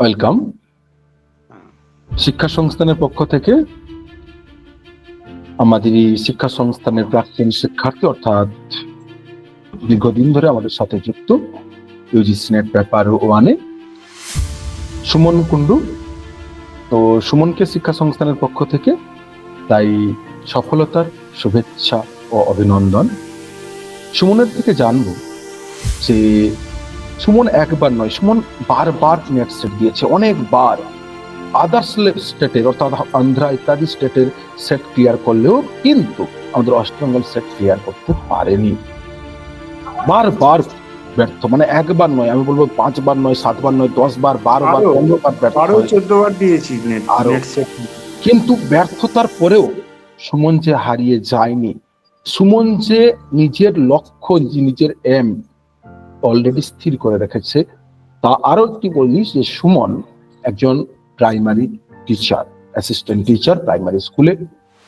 Welcome শিক্ষা সংস্থানের পক্ষ থেকে আমাদের এই শিক্ষা সংস্থানের প্রাক্তন শিক্ষার্থী অর্থাৎ দীর্ঘদিন ধরে আমাদের সাথে যুক্ত ইউজিসি নেট পেপার ওয়ানে সুমন কুন্ডু তো সুমনকে শিক্ষা সংস্থানের পক্ষ থেকে তাই সফলতার শুভেচ্ছা ও অভিনন্দন। সুমনের থেকে জানব যে সুমন একবার নয় সুমন বারবার নেট সেট দিয়েছে অনেকবার আদার্স স্টেটের অর্থাৎ আন্ধ্রা ইত্যাদি স্টেটের সেট ক্লিয়ার করলেও কিন্তু আমাদের ওয়েস্ট বেঙ্গল সেট ক্লিয়ার করতে পারেনি বারবার ব্যর্থ মানে একবার নয় আমি বলব পাঁচবার নয় সাতবার নয় দশ বার বারবার আরো- পনেরো বার ব্যর্থ আরও হয়েছে। চোদ্দ বার দিয়েছি আরও। সেট কিন্তু ব্যর্থতার পরেও সুমন যে হারিয়ে যায়নি সুমন যে নিজের লক্ষ্য নিজের এম অলরেডি স্থির করে রেখেছে, তা আরও একটি বলিস যে সুমন একজন primary teacher assistant teacher primary স্কুলে।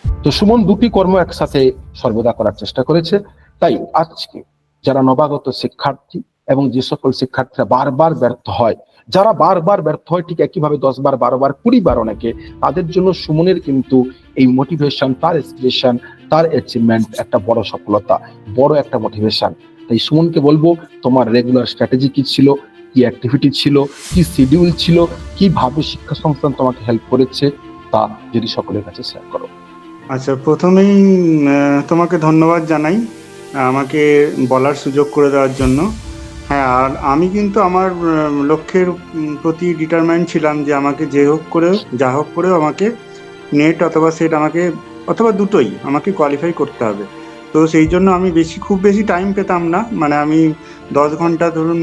তো সুমন দুটি কর্ম একসাথে সর্বদা করার চেষ্টা করেছে। তাই আজকে যারা নবাগত শিক্ষার্থী এবং যে সকল শিক্ষার্থীরা বারবার ব্যর্থ হয়, যারা বারবার ব্যর্থ হয়, ঠিক একইভাবে দশ বার বারো বার কুড়ি বার অনেকে, তাদের জন্য সুমনের কিন্তু এই মোটিভেশন তার ইন্সপিরেশন তার অ্যাচিভমেন্ট একটা বড় সফলতা, বড় একটা মোটিভেশন তাই সুমনকে বলব, তোমার রেগুলার স্ট্র্যাটেজি কি ছিল? কি অ্যাক্টিভিটি ছিল? কি শিডিউল ছিল? কীভাবে শিক্ষা সংস্থান তোমাকে হেল্প করেছে? তা যদি সকলের কাছে শেয়ার করো। আচ্ছা প্রথমেই তোমাকে ধন্যবাদ জানাই, আমাকে বলার সুযোগ করে দেওয়ার জন্য। হ্যাঁ আর আমি কিন্তু আমার লক্ষ্যের প্রতি ডিটারমাইন্ড ছিলাম যে আমাকে যে হোক করে যা হোক করেও আমাকে নেট অথবা সেট আমাকে, অথবা দুটোই আমাকে কোয়ালিফাই করতে হবে। তো সেই জন্য আমি বেশি, খুব বেশি টাইম পেতাম না। মানে আমি দশ ঘণ্টা ধরুন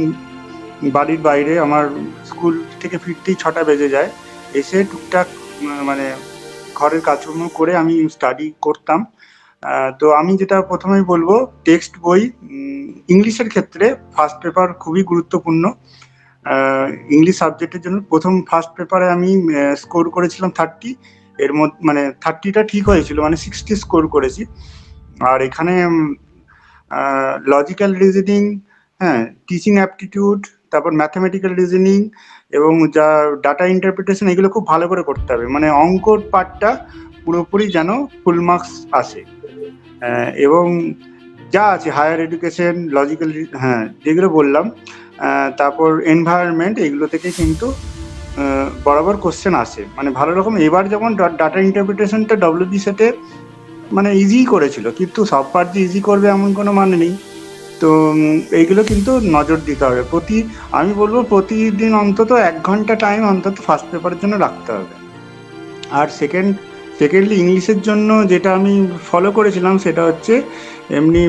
বাড়ির বাইরে আমার স্কুল থেকে ফিরতেই ছটা বেজে যায়। এসে টুকটাক মানে ঘরের কাজকর্ম করে আমি স্টাডি করতাম। তো আমি যেটা প্রথমেই বলব টেক্সট বই ইংলিশের ক্ষেত্রে ফার্স্ট পেপার খুবই গুরুত্বপূর্ণ। ইংলিশ সাবজেক্টের জন্য প্রথম ফার্স্ট পেপারে আমি স্কোর করেছিলাম থার্টি এর মধ্যে মানে থার্টিটা ঠিক হয়েছিল মানে সিক্সটি স্কোর করেছি। আর এখানে লজিক্যাল রিজনিং হ্যাঁ টিচিং অ্যাপটিটিউড তারপর ম্যাথামেটিক্যাল রিজনিং এবং যা ডাটা ইন্টারপ্রিটেশন এগুলো খুব ভালো করে করতে হবে। মানে অঙ্কর পার্টটা পুরোপুরি যেন ফুল মার্কস আসে। এবং যা আছে হায়ার এডুকেশন লজিক্যাল হ্যাঁ যেগুলো বললাম তারপর এনভায়রনমেন্ট এগুলো থেকে কিন্তু বরাবর কোশ্চেন আসে। মানে ভালো রকম, এবার যেমন ডাটা ইন্টারপ্রিটেশনটা ডব্লিউবি সেটে মানে ইজি করেছিল, কিন্তু সব পার্ট যে ইজি করবে এমন কোনো মানে নেই। তো এইগুলো কিন্তু নজর দিতে হবে। প্রতি, আমি বলব প্রতিদিন অন্তত এক ঘণ্টা টাইম অন্তত ফার্স্ট পেপারের জন্য রাখতে হবে। আর সেকেন্ড সেকেন্ডলি ইংলিশের জন্য যেটা আমি ফলো করেছিলাম সেটা হচ্ছে এমনি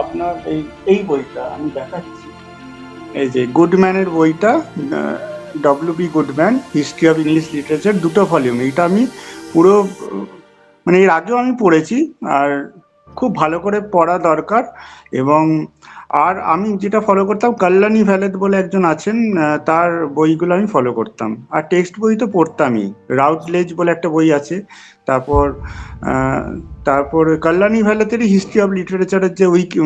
আপনার এই এই বইটা আমি দেখাচ্ছি। এই যে গুডম্যানের বইটা W B Goodman history of English literature দুটো ভলিউম এটা আমি পুরো মানে এর আগেও আমি পড়েছি, আর খুব ভালো করে পড়া দরকার। এবং আর আমি যেটা ফলো করতাম, কল্যাণী ভ্যালেট বলে একজন আছেন তার বইগুলো আমি ফলো করতাম। আর টেক্সট বই তো পড়তামই। রাউটলেজ বলে একটা বই আছে। তারপর তারপর কল্যাণী ভ্যালেটেরই হিস্ট্রি অফ লিটারেচারের যে উইকি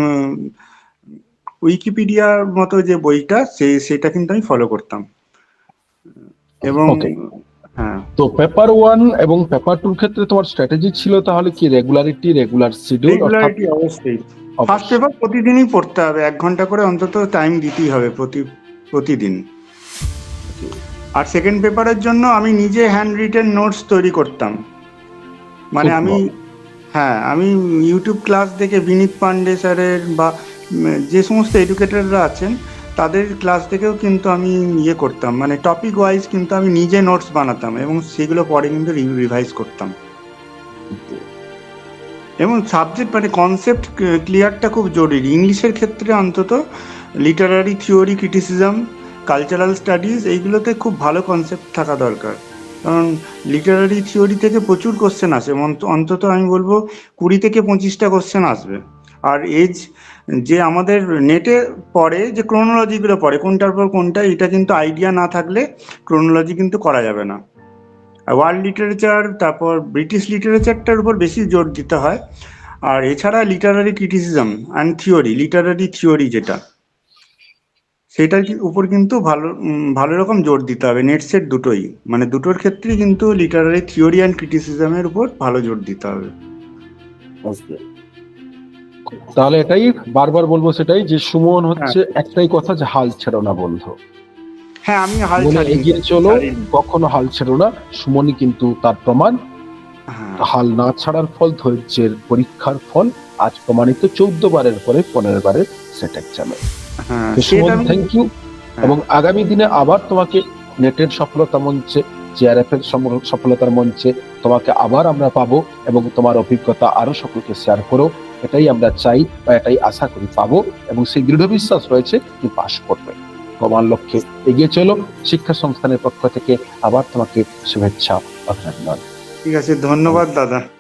উইকিপিডিয়ার মতো যে বইটা সেই সেটা কিন্তু আমি ফলো করতাম। এবং তো পেপার ওয়ান এবং পেপার টুর ক্ষেত্রে তোমার স্ট্র্যাটেজি ছিল তাহলে কি রেগুলারিটি রেগুলার শিডিউল রেগুলারিটি অবশ্যই। ফার্স্ট পেপার প্রতিদিনই পড়তে হবে এক ঘণ্টা করে অন্তত টাইম দিতেই হবে প্রতি প্রতিদিন। আর সেকেন্ড পেপারের জন্য আমি নিজে হ্যান্ড রিটেন নোটস তৈরি করতাম। মানে আমি হ্যাঁ আমি ইউটিউব ক্লাস দেখে বিনীত পান্ডে স্যারের বা যে সমস্ত এডুকেটররা আছেন তাদের ক্লাস থেকেও কিন্তু আমি ইয়ে করতাম। মানে টপিক ওয়াইজ কিন্তু আমি নিজে নোটস বানাতাম এবং সেগুলো পরে কিন্তু রিভাইজ করতাম। এবং সাবজেক্ট মানে কনসেপ্ট ক্লিয়ারটা খুব জরুরি। ইংলিশের ক্ষেত্রে অন্তত literary theory criticism cultural studies এইগুলোতে খুব ভালো কনসেপ্ট থাকা দরকার। কারণ লিটারারি থিওরি থেকে প্রচুর কোশ্চেন আসে। অন্ত- অন্তত আমি বলব কুড়ি থেকে পঁচিশটা কোশ্চেন আসবে। আর এজ যে আমাদের নেটে পড়ে, যে ক্রোনোলজিগুলো পড়ে, কোনটার পর কোনটা, এটা কিন্তু আইডিয়া না থাকলে ক্রোনোলজি কিন্তু করা যাবে না। ওয়ার্ল্ড লিটারেচার তারপর ব্রিটিশ লিটারেচারটার উপর বেশি জোর দিতে হয়। আর এছাড়া literary criticism and theory literary theory যেটা, সেটার উপর কিন্তু ভালো ভালো রকম জোর দিতে হবে। নেট সেট দুটোই। মানে দুটোর ক্ষেত্রেই কিন্তু লিটারারি থিওরি অ্যান্ড ক্রিটিসিজমের উপর ভালো জোর দিতে হবে। তাহলে এটাই বারবার বলব সেটাই যে সুমন হচ্ছে একটাই কথা যে হাল ছেড়ো না বন্ধু। হ্যাঁ আমি হাল ছাড়িনি, এগিয়ে চলো কখনো হাল ছেড়ো না। সুমনই কিন্তু তার প্রমাণ। হ্যাঁ। হাল না ছাড়ার ফল ধৈর্যের পরীক্ষার ফল। আজ প্রমাণিত চৌদ্দ বারের পরে পনেরো বারের সেট এক্সামে হ্যাঁ সেটা সুমন থ্যাংক ইউ হ্যাঁ। এবং আগামী দিনে আবার তোমাকে নেটের সফলতা মঞ্চে জিআরএফ এর সফলতার মঞ্চে তোমাকে আবার আমরা পাবো এবং তোমার অভিজ্ঞতা আরও সকলকে শেয়ার করো। এটাই আমরা চাই বা এটাই আশা করি পাবো এবং সেই দৃঢ় বিশ্বাস রয়েছে তুমি পাশ করবে। তোমার লক্ষ্যে এগিয়ে চলো। শিক্ষা সংস্থানের পক্ষ থেকে আবার তোমাকে শুভেচ্ছা, অভিনন্দন। ঠিক আছে, ধন্যবাদ দাদা।